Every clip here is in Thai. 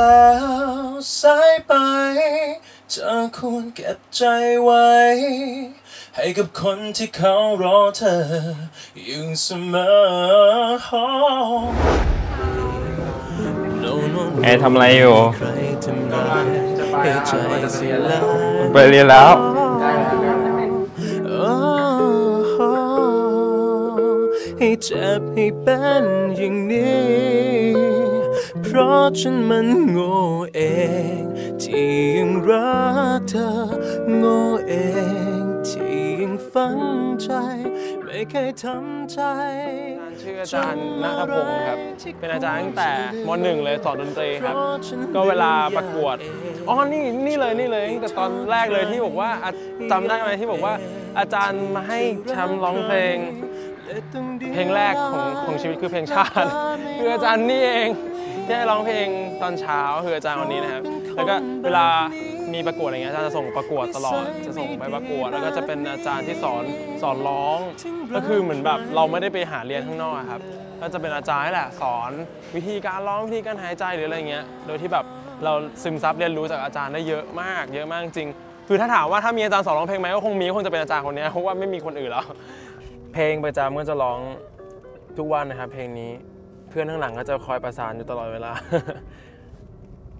แล้วสายไปเธอควรเก็บใจไว้ ให้กับคนที่เขารอเธออยู่เสมอ No, no, no ไอ้ทำอะไรอยู่ใครทำร้ายให้ใจเสียแล้วไปเรียนแล้วโอ้โหให้เจ็บให้เป็นอย่างนี้เพ ราะฉันมันโง่เอง ที่ยังรักเธอ โง่เอง ที่ยังฝังใจ ไม่เคยทำใจชื่ออาจารย์นัทพงศ์ครับ เป็นอาจารย์ตั้งแต่มหนึ่งเลยสอนดนตรีครับ ก็เวลาประกวด อ๋อ นี่นี่เลยนี่เลยตั้งแต่ตอนแรกเลยที่บอกว่าจำได้ไหมที่บอกว่า อาจารย์มาให้แชมป์ร้องเพลง เพลงแรกของของชีวิตคือเพลงชาติคืออาจารย์นี่เอง ที่ให้ร้องเพลงตอนเช้าคืออาจารย์คนนี้นะครับ แล้วก็เวลามีประกวดอะไรเงี้ยอาจารย์จะส่งประกวดตลอด จะส่งไปประกวด แล้วก็จะเป็นอาจารย์ที่สอนสอนร้อง ก็คือเหมือนแบบเราไม่ได้ไปหาเรียนข้างนอกครับ ก็จะเป็นอาจารย์แหละสอนวิธีการร้องวิธีการหายใจหรืออะไรเงี้ย โดยที่แบบเราซึมซับเรียนรู้จากอาจารย์ได้เยอะมาก เยอะมากจริง คือถ้าถามว่าถ้ามีอาจารย์สอนร้องเพลงไหมก็คงมีคงจะเป็นอาจารย์คนนี้เพราะว่าไม่มีคนอื่นแล้ว เพลงประจำก็จะร้องทุกวันนะครับเพลงนี้ เพื่อนข้างหลังก็จะคอยประสานอยู่ตลอดเวลา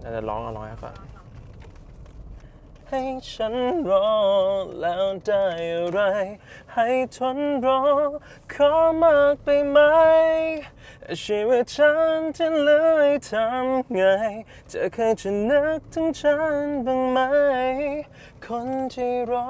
อาจจะร้องเอาร้องให้ฟังให้ฉันรอแล้วได้อะไร ให้ทนรอ ขอมากไปไหม ชีวิตฉันที่เหลือทำไง จะเคยจะนึกถึงฉันบ้างไหม คนที่รอ